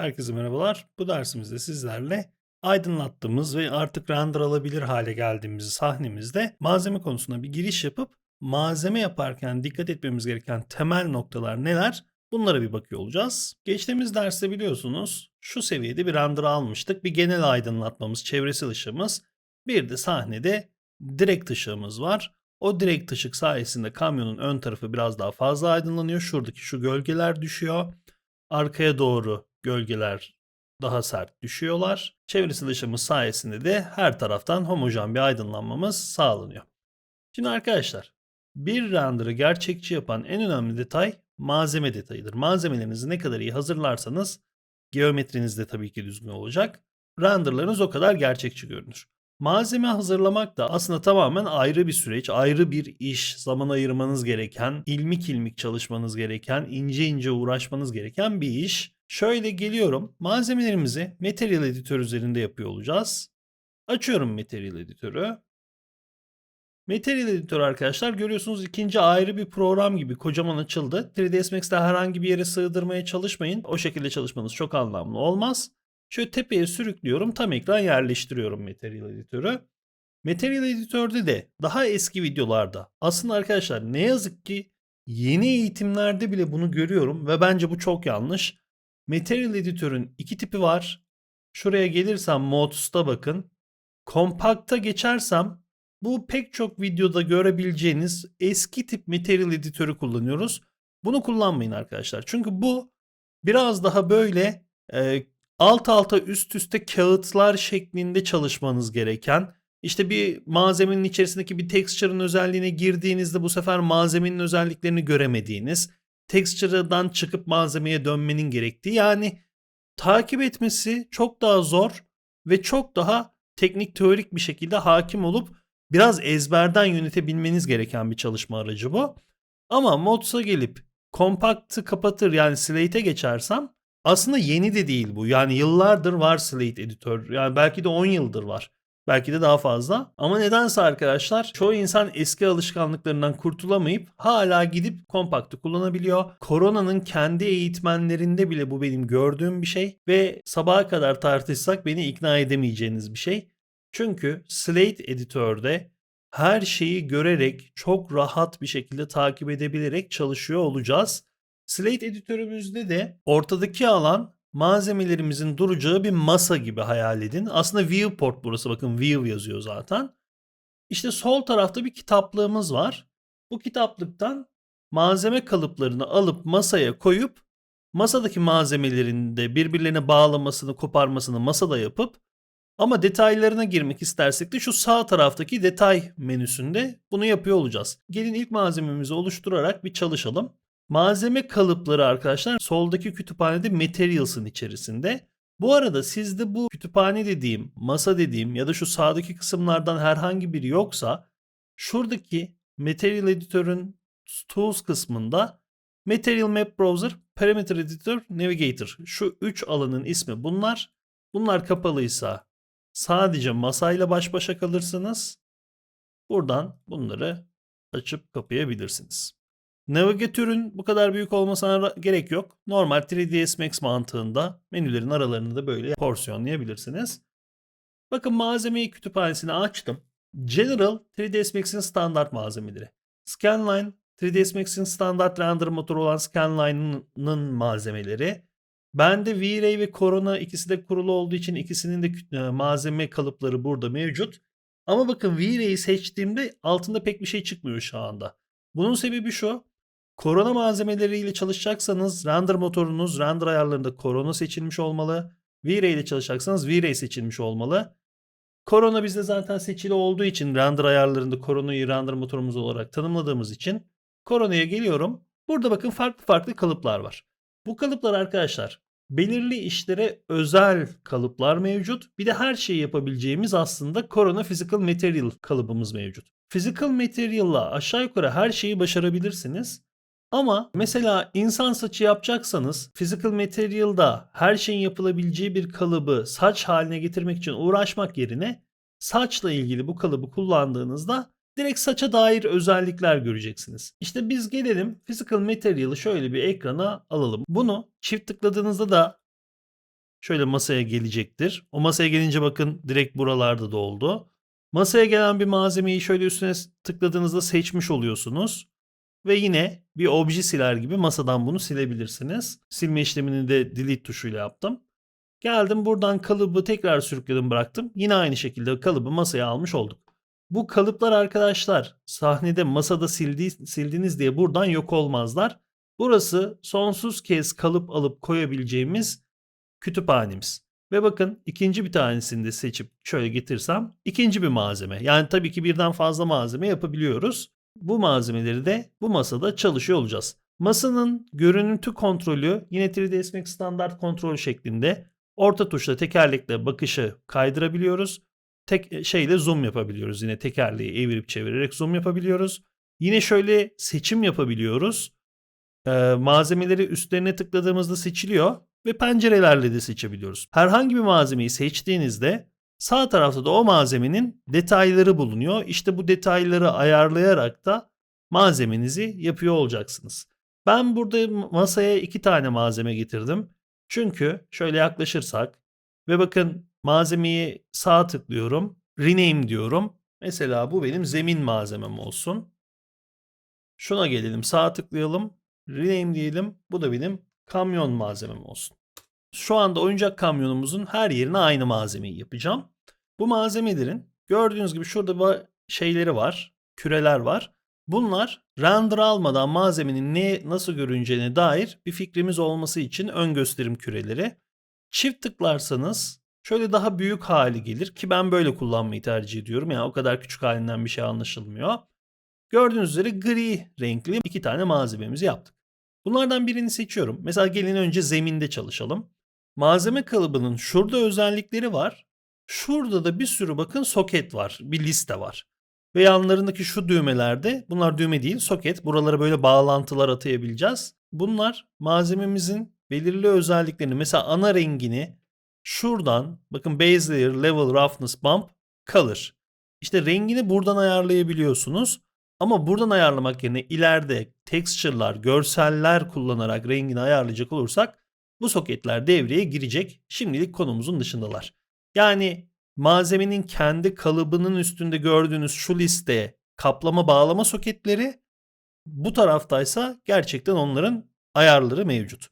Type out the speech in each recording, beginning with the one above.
Herkese merhabalar. Bu dersimizde sizlerle aydınlattığımız ve artık render alabilir hale geldiğimiz sahnemizde malzeme konusuna bir giriş yapıp malzeme yaparken dikkat etmemiz gereken temel noktalar neler? Bunlara bir bakıyor olacağız. Geçtiğimiz derste biliyorsunuz şu seviyede bir render almıştık. Bir genel aydınlatmamız, çevresel ışığımız, bir de sahnede direkt ışığımız var. O direkt ışık sayesinde kamyonun ön tarafı biraz daha fazla aydınlanıyor. Şuradaki şu gölgeler düşüyor. Arkaya doğru gölgeler daha sert düşüyorlar. Çevresel ışığımız sayesinde de her taraftan homojen bir aydınlanmamız sağlanıyor. Şimdi arkadaşlar bir render'ı gerçekçi yapan en önemli detay malzeme detayıdır. Malzemelerinizi ne kadar iyi hazırlarsanız geometriniz de tabii ki düzgün olacak. Renderlarınız o kadar gerçekçi görünür. Malzeme hazırlamak da aslında tamamen ayrı bir süreç, ayrı bir iş, zaman ayırmanız gereken, ilmik ilmik çalışmanız gereken, ince ince uğraşmanız gereken bir iş. Şöyle geliyorum, malzemelerimizi Material Editor üzerinde yapıyor olacağız. Açıyorum Material Editör'ü. Material Editor arkadaşlar görüyorsunuz ikinci ayrı bir program gibi kocaman açıldı. 3ds Max'te herhangi bir yere sığdırmaya çalışmayın. O şekilde çalışmanız çok anlamlı olmaz. Şöyle tepeye sürüklüyorum. Tam ekran yerleştiriyorum Material Editör'ü. Material Editör'de de daha eski videolarda aslında arkadaşlar ne yazık ki yeni eğitimlerde bile bunu görüyorum ve bence bu çok yanlış. Material Editör'ün iki tipi var. Şuraya gelirsem Modus'ta bakın. Compact'a geçersem bu pek çok videoda görebileceğiniz eski tip Material Editör'ü kullanıyoruz. Bunu kullanmayın arkadaşlar. Çünkü bu biraz daha böyle e, alt alta üst üste kağıtlar şeklinde çalışmanız gereken işte bir malzemenin içerisindeki bir texture'ın özelliğine girdiğinizde bu sefer malzemenin özelliklerini göremediğiniz, texture'dan çıkıp malzemeye dönmenin gerektiği yani takip etmesi çok daha zor ve çok daha teknik teorik bir şekilde hakim olup biraz ezberden yönetebilmeniz gereken bir çalışma aracı bu. Ama Mods'a gelip Compact'ı kapatır yani Slate'e geçersem aslında yeni de değil bu. Yani yıllardır var Slate editör. Yani belki de 10 yıldır var. Belki de daha fazla. Ama nedense arkadaşlar çoğu insan eski alışkanlıklarından kurtulamayıp hala gidip kompaktı kullanabiliyor. Koronanın kendi eğitmenlerinde bile bu benim gördüğüm bir şey. Ve sabaha kadar tartışsak beni ikna edemeyeceğiniz bir şey. Çünkü Slate editörde her şeyi görerek çok rahat bir şekilde takip edebilerek çalışıyor olacağız. Slate editörümüzde de ortadaki alan malzemelerimizin duracağı bir masa gibi hayal edin. Aslında viewport burası bakın view yazıyor zaten. İşte sol tarafta bir kitaplığımız var. Bu kitaplıktan malzeme kalıplarını alıp masaya koyup masadaki malzemelerin de birbirlerine bağlamasını, koparmasını masada yapıp ama detaylarına girmek istersek de şu sağ taraftaki detay menüsünde bunu yapıyor olacağız. Gelin ilk malzememizi oluşturarak bir çalışalım. Malzeme kalıpları arkadaşlar soldaki kütüphanede Materials'ın içerisinde. Bu arada sizde bu kütüphane dediğim, masa dediğim ya da şu sağdaki kısımlardan herhangi biri yoksa şuradaki Material Editor'ın Tools kısmında Material Map Browser, Parameter Editor, Navigator. Şu üç alanın ismi bunlar. Bunlar kapalıysa sadece masayla baş başa kalırsınız. Buradan bunları açıp kapayabilirsiniz. Navigatörün bu kadar büyük olmasına gerek yok. Normal 3ds Max mantığında menülerin aralarını da böyle porsiyonlayabilirsiniz. Bakın malzemeyi kütüphanesini açtım. General 3ds Max'in standart malzemeleri. Scanline 3ds Max'in standart render motoru olan Scanline'ın malzemeleri. Bende V-Ray ve Corona ikisi de kurulu olduğu için ikisinin de e, malzeme kalıpları burada mevcut. Ama bakın V-Ray'i seçtiğimde altında pek bir şey çıkmıyor şu anda. Bunun sebebi şu. Korona malzemeleriyle çalışacaksanız render motorunuz render ayarlarında korona seçilmiş olmalı. V-Ray ile çalışacaksanız V-Ray seçilmiş olmalı. Korona bizde zaten seçili olduğu için render ayarlarında koronayı render motorumuz olarak tanımladığımız için koronaya geliyorum. Burada bakın farklı farklı kalıplar var. Bu kalıplar arkadaşlar belirli işlere özel kalıplar mevcut. Bir de her şeyi yapabileceğimiz aslında Corona Physical Material kalıbımız mevcut. Physical Material'la aşağı yukarı her şeyi başarabilirsiniz. Ama mesela insan saçı yapacaksanız physical material'da her şeyin yapılabileceği bir kalıbı saç haline getirmek için uğraşmak yerine saçla ilgili bu kalıbı kullandığınızda direkt saça dair özellikler göreceksiniz. İşte biz gelelim physical material'ı şöyle bir ekrana alalım. Bunu çift tıkladığınızda da şöyle masaya gelecektir. O masaya gelince bakın direkt buralarda da oldu. Masaya gelen bir malzemeyi şöyle üstüne tıkladığınızda seçmiş oluyorsunuz. Ve yine bir obje siler gibi masadan bunu silebilirsiniz. Silme işlemini de delete tuşuyla yaptım. Geldim buradan kalıbı tekrar sürükledim bıraktım. Yine aynı şekilde kalıbı masaya almış olduk. Bu kalıplar arkadaşlar sahnede masada sildi, sildiniz diye buradan yok olmazlar. Burası sonsuz kez kalıp alıp koyabileceğimiz kütüphanemiz. Ve bakın ikinci bir tanesini de seçip şöyle getirsem ikinci bir malzeme. Yani tabii ki birden fazla malzeme yapabiliyoruz. Bu malzemeleri de bu masada çalışıyor olacağız. Masanın görüntü kontrolü yine 3ds Max standart kontrol şeklinde orta tuşla tekerlekle bakışı kaydırabiliyoruz. Tek şeyle zoom yapabiliyoruz. Yine tekerleği evirip çevirerek zoom yapabiliyoruz. Yine şöyle seçim yapabiliyoruz. Ee, malzemeleri üstlerine tıkladığımızda seçiliyor ve pencerelerle de seçebiliyoruz. Herhangi bir malzemeyi seçtiğinizde sağ tarafta da o malzemenin detayları bulunuyor. İşte bu detayları ayarlayarak da malzemenizi yapıyor olacaksınız. Ben burada masaya iki tane malzeme getirdim. Çünkü şöyle yaklaşırsak ve bakın malzemeyi sağ tıklıyorum. Rename diyorum. Mesela bu benim zemin malzemem olsun. Şuna gelelim sağ tıklayalım. Rename diyelim. Bu da benim kamyon malzemem olsun. Şu anda oyuncak kamyonumuzun her yerine aynı malzemeyi yapacağım. Bu malzemelerin gördüğünüz gibi şurada şeyleri var. Küreler var. Bunlar render almadan malzemenin ne nasıl görüneceğine dair bir fikrimiz olması için ön gösterim küreleri. Çift tıklarsanız şöyle daha büyük hali gelir ki ben böyle kullanmayı tercih ediyorum. Yani o kadar küçük halinden bir şey anlaşılmıyor. Gördüğünüz üzere gri renkli iki tane malzememizi yaptık. Bunlardan birini seçiyorum. Mesela gelin önce zeminde çalışalım. Malzeme kalıbının şurada özellikleri var. Şurada da bir sürü bakın soket var. Bir liste var. Ve yanlarındaki şu düğmelerde bunlar düğme değil soket. Buralara böyle bağlantılar atayabileceğiz. Bunlar malzememizin belirli özelliklerini mesela ana rengini şuradan bakın base layer, level, roughness, bump, color. İşte rengini buradan ayarlayabiliyorsunuz. Ama buradan ayarlamak yerine ileride texture'lar, görseller kullanarak rengini ayarlayacak olursak bu soketler devreye girecek. Şimdilik konumuzun dışındalar. Yani malzemenin kendi kalıbının üstünde gördüğünüz şu listeye kaplama bağlama soketleri bu taraftaysa gerçekten onların ayarları mevcut.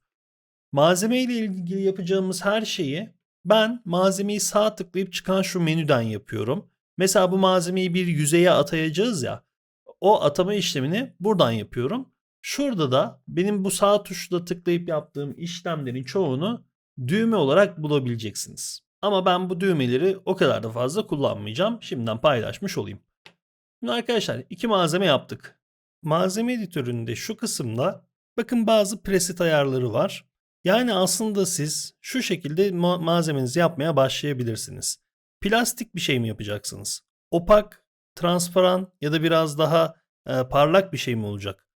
Malzeme ile ilgili yapacağımız her şeyi ben malzemeyi sağ tıklayıp çıkan şu menüden yapıyorum. Mesela bu malzemeyi bir yüzeye atayacağız ya. O atama işlemini buradan yapıyorum. Şurada da benim bu sağ tuşla tıklayıp yaptığım işlemlerin çoğunu düğme olarak bulabileceksiniz. Ama ben bu düğmeleri o kadar da fazla kullanmayacağım. Şimdiden paylaşmış olayım. Şimdi arkadaşlar iki malzeme yaptık. Malzeme editöründe şu kısımda bakın bazı preset ayarları var. Yani aslında siz şu şekilde ma- malzemenizi yapmaya başlayabilirsiniz. Plastik bir şey mi yapacaksınız? Opak, transparan ya da biraz daha e, parlak bir şey mi olacak?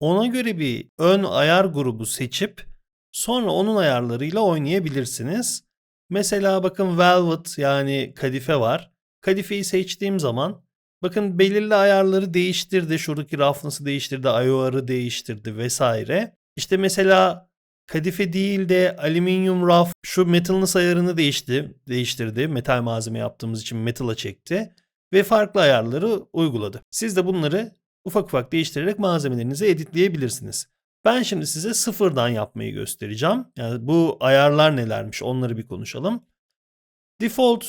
Ona göre bir ön ayar grubu seçip sonra onun ayarlarıyla oynayabilirsiniz. Mesela bakın Velvet yani kadife var. Kadifeyi seçtiğim zaman bakın belirli ayarları değiştirdi. Şuradaki roughness'ı değiştirdi, IOR'ı değiştirdi vesaire. İşte mesela kadife değil de alüminyum rough şu metalness ayarını değişti, değiştirdi. Metal malzeme yaptığımız için metal'a çekti ve farklı ayarları uyguladı. Siz de bunları ufak ufak değiştirerek malzemelerinizi editleyebilirsiniz. Ben şimdi size sıfırdan yapmayı göstereceğim. Yani bu ayarlar nelermiş onları bir konuşalım. Default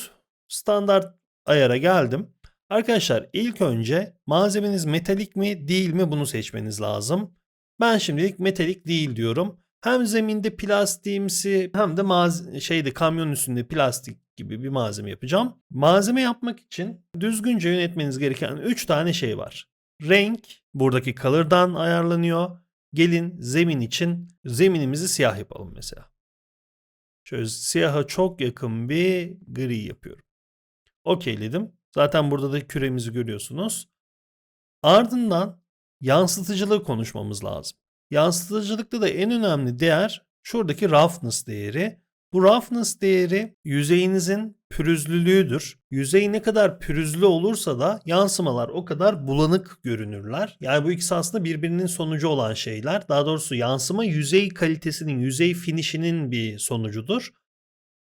standart ayara geldim. Arkadaşlar ilk önce malzemeniz metalik mi değil mi bunu seçmeniz lazım. Ben şimdilik metalik değil diyorum. Hem zeminde plastiğimsi hem de şeyde kamyon üstünde plastik gibi bir malzeme yapacağım. Malzeme yapmak için düzgünce yönetmeniz gereken 3 tane şey var. Renk buradaki color'dan ayarlanıyor. Gelin zemin için zeminimizi siyah yapalım mesela. Şöyle siyaha çok yakın bir gri yapıyorum. Okeyledim. Zaten burada da küremizi görüyorsunuz. Ardından yansıtıcılığı konuşmamız lazım. Yansıtıcılıkta da en önemli değer şuradaki roughness değeri. Bu roughness değeri yüzeyinizin pürüzlülüğüdür. Yüzey ne kadar pürüzlü olursa da yansımalar o kadar bulanık görünürler. Yani bu ikisi aslında birbirinin sonucu olan şeyler. Daha doğrusu yansıma yüzey kalitesinin, yüzey finişinin bir sonucudur.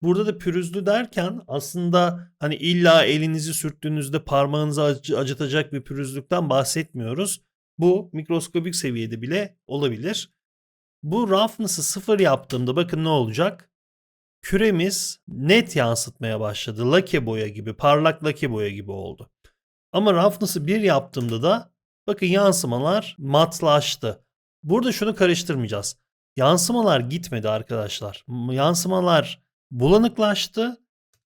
Burada da pürüzlü derken aslında hani illa elinizi sürttüğünüzde parmağınızı acı- acıtacak bir pürüzlükten bahsetmiyoruz. Bu mikroskobik seviyede bile olabilir. Bu roughness'ı sıfır yaptığımda bakın ne olacak? Küremiz net yansıtmaya başladı. Lake boya gibi, parlak lake boya gibi oldu. Ama roughness'ı 1 yaptığımda da bakın yansımalar matlaştı. Burada şunu karıştırmayacağız. Yansımalar gitmedi arkadaşlar. Yansımalar bulanıklaştı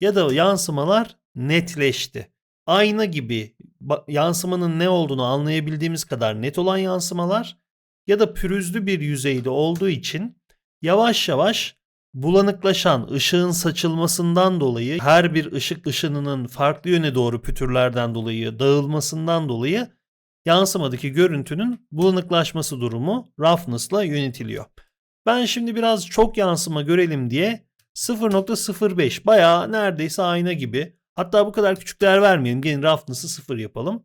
ya da yansımalar netleşti. Ayna gibi yansımanın ne olduğunu anlayabildiğimiz kadar net olan yansımalar ya da pürüzlü bir yüzeyde olduğu için yavaş yavaş bulanıklaşan ışığın saçılmasından dolayı her bir ışık ışınının farklı yöne doğru pütürlerden dolayı dağılmasından dolayı yansımadaki görüntünün bulanıklaşması durumu roughness'la yönetiliyor. Ben şimdi biraz çok yansıma görelim diye 0.05 bayağı neredeyse ayna gibi hatta bu kadar küçük değer vermeyelim gelin roughness'ı 0 yapalım.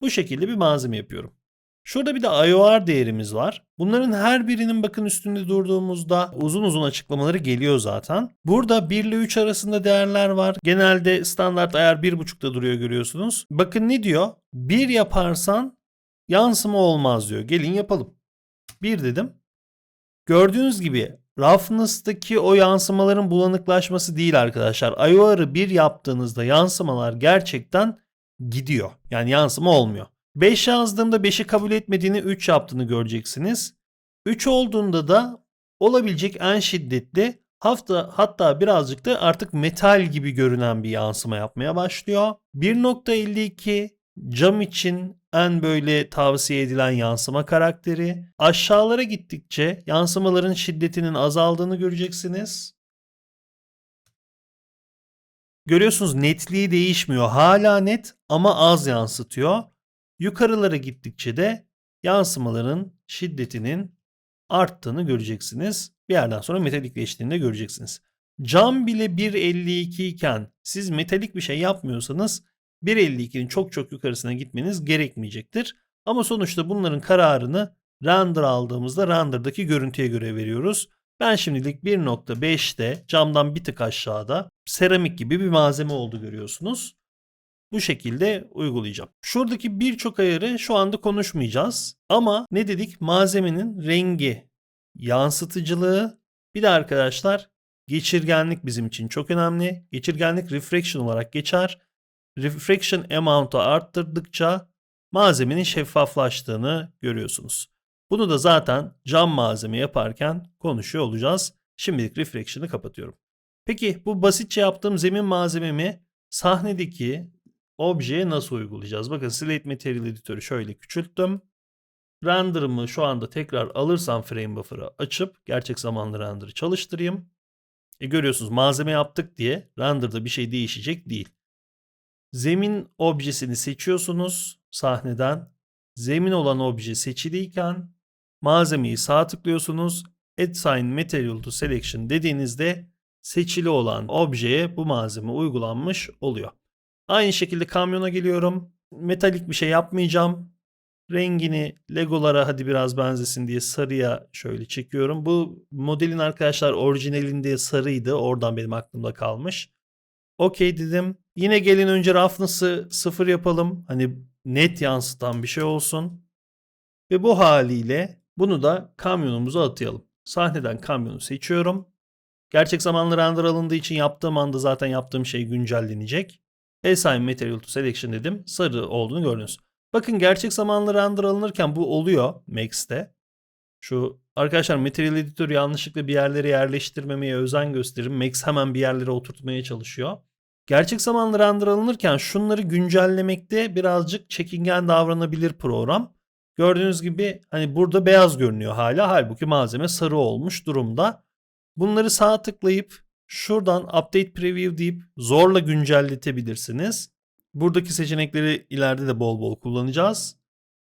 Bu şekilde bir malzeme yapıyorum. Şurada bir de IOR değerimiz var. Bunların her birinin bakın üstünde durduğumuzda uzun uzun açıklamaları geliyor zaten. Burada 1 ile 3 arasında değerler var. Genelde standart ayar 1.5'ta duruyor görüyorsunuz. Bakın ne diyor? 1 yaparsan yansıma olmaz diyor. Gelin yapalım. 1 dedim. Gördüğünüz gibi roughness'taki o yansımaların bulanıklaşması değil arkadaşlar. IOR'ı 1 yaptığınızda yansımalar gerçekten gidiyor. Yani yansıma olmuyor. 5 yazdığımda 5'i kabul etmediğini 3 yaptığını göreceksiniz. 3 olduğunda da olabilecek en şiddetli hafta hatta birazcık da artık metal gibi görünen bir yansıma yapmaya başlıyor. 1.52 cam için en böyle tavsiye edilen yansıma karakteri. Aşağılara gittikçe yansımaların şiddetinin azaldığını göreceksiniz. Görüyorsunuz netliği değişmiyor. Hala net ama az yansıtıyor. Yukarılara gittikçe de yansımaların şiddetinin arttığını göreceksiniz. Bir yerden sonra metalikleştiğini de göreceksiniz. Cam bile 1.52 iken siz metalik bir şey yapmıyorsanız 1.52'nin çok çok yukarısına gitmeniz gerekmeyecektir. Ama sonuçta bunların kararını render aldığımızda render'daki görüntüye göre veriyoruz. Ben şimdilik 1.5'te camdan bir tık aşağıda seramik gibi bir malzeme oldu görüyorsunuz. Bu şekilde uygulayacağım. Şuradaki birçok ayarı şu anda konuşmayacağız. Ama ne dedik? Malzemenin rengi, yansıtıcılığı, bir de arkadaşlar geçirgenlik bizim için çok önemli. Geçirgenlik refraction olarak geçer. Refraction amount'u arttırdıkça malzemenin şeffaflaştığını görüyorsunuz. Bunu da zaten cam malzeme yaparken konuşuyor olacağız. Şimdilik refraction'ı kapatıyorum. Peki bu basitçe yaptığım zemin malzememi sahnedeki objeye nasıl uygulayacağız? Bakın Slate Material Editör'ü şöyle küçülttüm. Render'ımı şu anda tekrar alırsam frame buffer'ı açıp gerçek zamanlı render'ı çalıştırayım. E görüyorsunuz malzeme yaptık diye render'da bir şey değişecek değil. Zemin objesini seçiyorsunuz sahneden. Zemin olan obje seçiliyken malzemeyi sağ tıklıyorsunuz. Assign Material to Selection dediğinizde seçili olan objeye bu malzeme uygulanmış oluyor. Aynı şekilde kamyona geliyorum. Metalik bir şey yapmayacağım. Rengini Legolara hadi biraz benzesin diye sarıya şöyle çekiyorum. Bu modelin arkadaşlar orijinalinde sarıydı. Oradan benim aklımda kalmış. Okey dedim. Yine gelin önce roughness'ı sıfır yapalım. Hani net yansıtan bir şey olsun. Ve bu haliyle bunu da kamyonumuza atayalım. Sahneden kamyonu seçiyorum. Gerçek zamanlı render alındığı için yaptığım anda zaten yaptığım şey güncellenecek. Assign Material to Selection dedim. Sarı olduğunu gördünüz. Bakın gerçek zamanlı render alınırken bu oluyor Max'te. Şu arkadaşlar Material Editor yanlışlıkla bir yerlere yerleştirmemeye özen gösterin. Max hemen bir yerlere oturtmaya çalışıyor. Gerçek zamanlı render alınırken şunları güncellemekte birazcık çekingen davranabilir program. Gördüğünüz gibi hani burada beyaz görünüyor hala. Halbuki malzeme sarı olmuş durumda. Bunları sağ tıklayıp şuradan Update Preview deyip zorla güncelletebilirsiniz. Buradaki seçenekleri ileride de bol bol kullanacağız.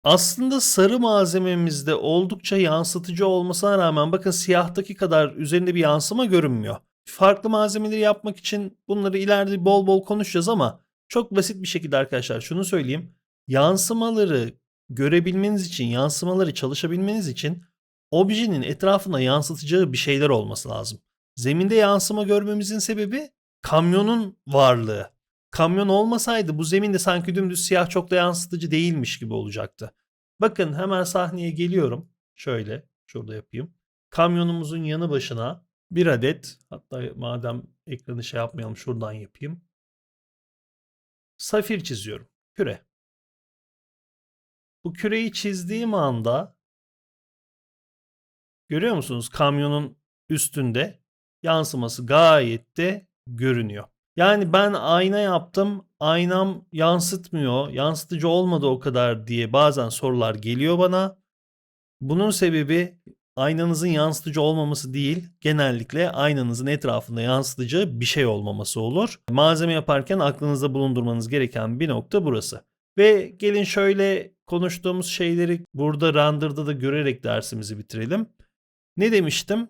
Aslında sarı malzememizde oldukça yansıtıcı olmasına rağmen bakın siyahtaki kadar üzerinde bir yansıma görünmüyor. Farklı malzemeleri yapmak için bunları ileride bol bol konuşacağız ama çok basit bir şekilde arkadaşlar şunu söyleyeyim. Yansımaları görebilmeniz için, yansımaları çalışabilmeniz için objenin etrafına yansıtacağı bir şeyler olması lazım. Zeminde yansıma görmemizin sebebi kamyonun varlığı. Kamyon olmasaydı bu zeminde sanki dümdüz siyah çok da yansıtıcı değilmiş gibi olacaktı. Bakın hemen sahneye geliyorum. Şöyle şurada yapayım. Kamyonumuzun yanı başına bir adet hatta madem ekranı şey yapmayalım şuradan yapayım. Safir çiziyorum. Küre. Bu küreyi çizdiğim anda görüyor musunuz kamyonun üstünde yansıması gayet de görünüyor. Yani ben ayna yaptım, aynam yansıtmıyor, yansıtıcı olmadı o kadar diye bazen sorular geliyor bana. Bunun sebebi aynanızın yansıtıcı olmaması değil, genellikle aynanızın etrafında yansıtıcı bir şey olmaması olur. Malzeme yaparken aklınızda bulundurmanız gereken bir nokta burası. Ve gelin şöyle konuştuğumuz şeyleri burada render'da da görerek dersimizi bitirelim. Ne demiştim?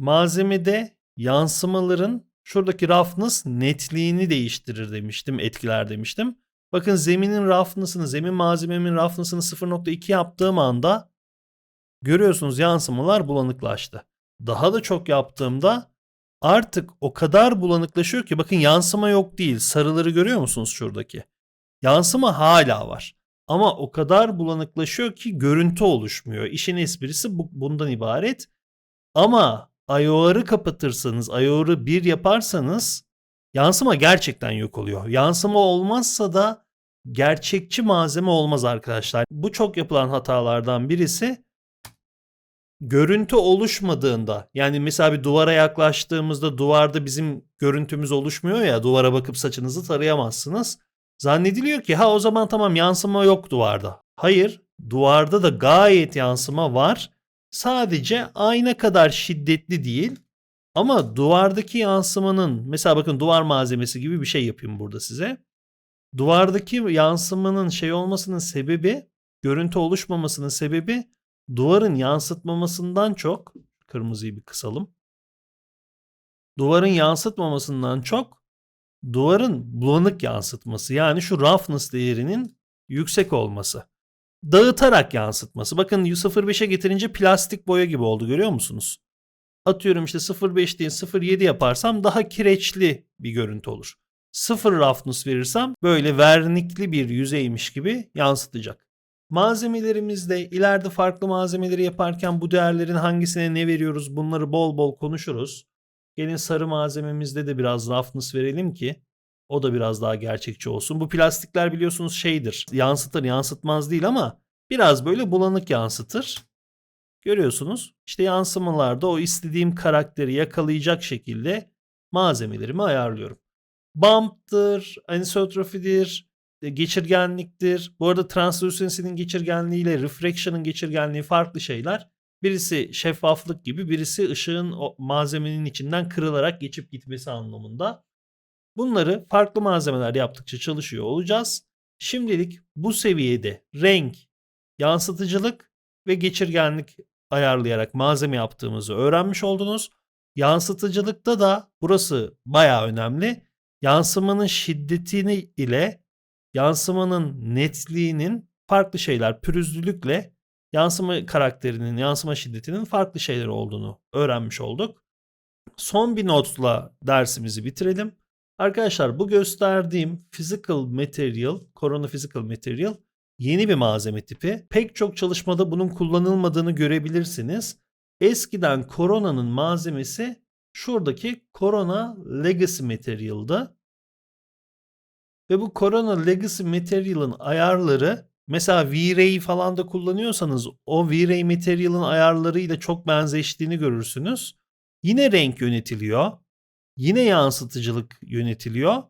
Malzemede yansımaların şuradaki roughness netliğini değiştirir demiştim, etkiler demiştim. Bakın zeminin roughness'ını, zemin malzememin roughness'ını 0.2 yaptığım anda görüyorsunuz yansımalar bulanıklaştı. Daha da çok yaptığımda artık o kadar bulanıklaşıyor ki bakın yansıma yok değil. Sarıları görüyor musunuz şuradaki? Yansıma hala var. Ama o kadar bulanıklaşıyor ki görüntü oluşmuyor. İşin esprisi bu, bundan ibaret. Ama IOR'ı kapatırsanız, IOR'ı 1 yaparsanız yansıma gerçekten yok oluyor. Yansıma olmazsa da gerçekçi malzeme olmaz arkadaşlar. Bu çok yapılan hatalardan birisi görüntü oluşmadığında yani mesela bir duvara yaklaştığımızda duvarda bizim görüntümüz oluşmuyor ya duvara bakıp saçınızı tarayamazsınız. Zannediliyor ki ha o zaman tamam yansıma yok duvarda. Hayır duvarda da gayet yansıma var. Sadece ayna kadar şiddetli değil. Ama duvardaki yansımanın mesela bakın duvar malzemesi gibi bir şey yapayım burada size. Duvardaki yansımanın şey olmasının sebebi görüntü oluşmamasının sebebi duvarın yansıtmamasından çok kırmızıyı bir kısalım. Duvarın yansıtmamasından çok duvarın bulanık yansıtması yani şu roughness değerinin yüksek olması. Dağıtarak yansıtması. Bakın 0.5'e getirince plastik boya gibi oldu görüyor musunuz? Atıyorum işte 0.5 değil 0.7 yaparsam daha kireçli bir görüntü olur. 0 roughness verirsem böyle vernikli bir yüzeymiş gibi yansıtacak. Malzemelerimizde ileride farklı malzemeleri yaparken bu değerlerin hangisine ne veriyoruz bunları bol bol konuşuruz. Gelin sarı malzememizde de biraz roughness verelim ki o da biraz daha gerçekçi olsun. Bu plastikler biliyorsunuz şeydir. Yansıtır yansıtmaz değil ama biraz böyle bulanık yansıtır. Görüyorsunuz işte yansımalarda o istediğim karakteri yakalayacak şekilde malzemelerimi ayarlıyorum. Bump'tır, anisotrofidir, e, geçirgenliktir. Bu arada translucency'nin geçirgenliği ile refraction'ın geçirgenliği farklı şeyler. Birisi şeffaflık gibi, birisi ışığın o malzemenin içinden kırılarak geçip gitmesi anlamında. Bunları farklı malzemeler yaptıkça çalışıyor olacağız. Şimdilik bu seviyede renk, yansıtıcılık ve geçirgenlik ayarlayarak malzeme yaptığımızı öğrenmiş oldunuz. Yansıtıcılıkta da burası baya önemli. Yansımanın şiddetini ile yansımanın netliğinin farklı şeyler pürüzlülükle yansıma karakterinin, yansıma şiddetinin farklı şeyler olduğunu öğrenmiş olduk. Son bir notla dersimizi bitirelim. Arkadaşlar bu gösterdiğim physical material, corona physical material yeni bir malzeme tipi. Pek çok çalışmada bunun kullanılmadığını görebilirsiniz. Eskiden koronanın malzemesi şuradaki Corona Legacy Material'dı. Ve bu Corona Legacy Material'ın ayarları mesela V-Ray falan da kullanıyorsanız o V-Ray Material'ın ayarlarıyla çok benzeştiğini görürsünüz. Yine renk yönetiliyor. Yine yansıtıcılık yönetiliyor.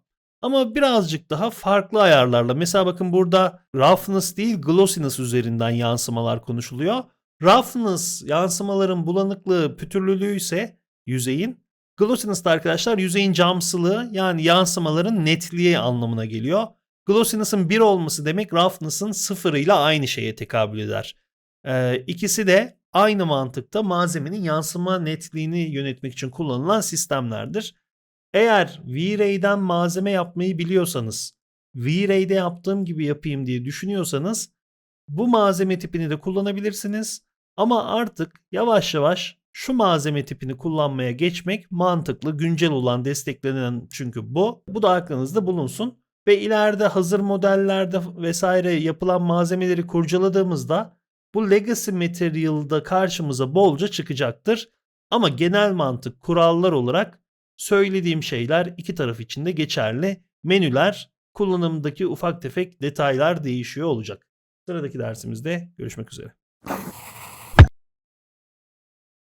Ama birazcık daha farklı ayarlarla. Mesela bakın burada roughness değil glossiness üzerinden yansımalar konuşuluyor. Roughness yansımaların bulanıklığı, pütürlülüğü ise yüzeyin. Glossiness da arkadaşlar yüzeyin camsılığı yani yansımaların netliği anlamına geliyor. Glossiness'ın 1 olması demek roughness'ın 0 ile aynı şeye tekabül eder. Ee, ikisi de aynı mantıkta malzemenin yansıma netliğini yönetmek için kullanılan sistemlerdir. Eğer V-Ray'den malzeme yapmayı biliyorsanız, V-Ray'de yaptığım gibi yapayım diye düşünüyorsanız bu malzeme tipini de kullanabilirsiniz. Ama artık yavaş yavaş şu malzeme tipini kullanmaya geçmek mantıklı, güncel olan, desteklenen çünkü bu. Bu da aklınızda bulunsun. Ve ileride hazır modellerde vesaire yapılan malzemeleri kurcaladığımızda bu legacy material'da karşımıza bolca çıkacaktır. Ama genel mantık, kurallar olarak söylediğim şeyler iki taraf için de geçerli. Menüler, kullanımdaki ufak tefek detaylar değişiyor olacak. Sıradaki dersimizde görüşmek üzere.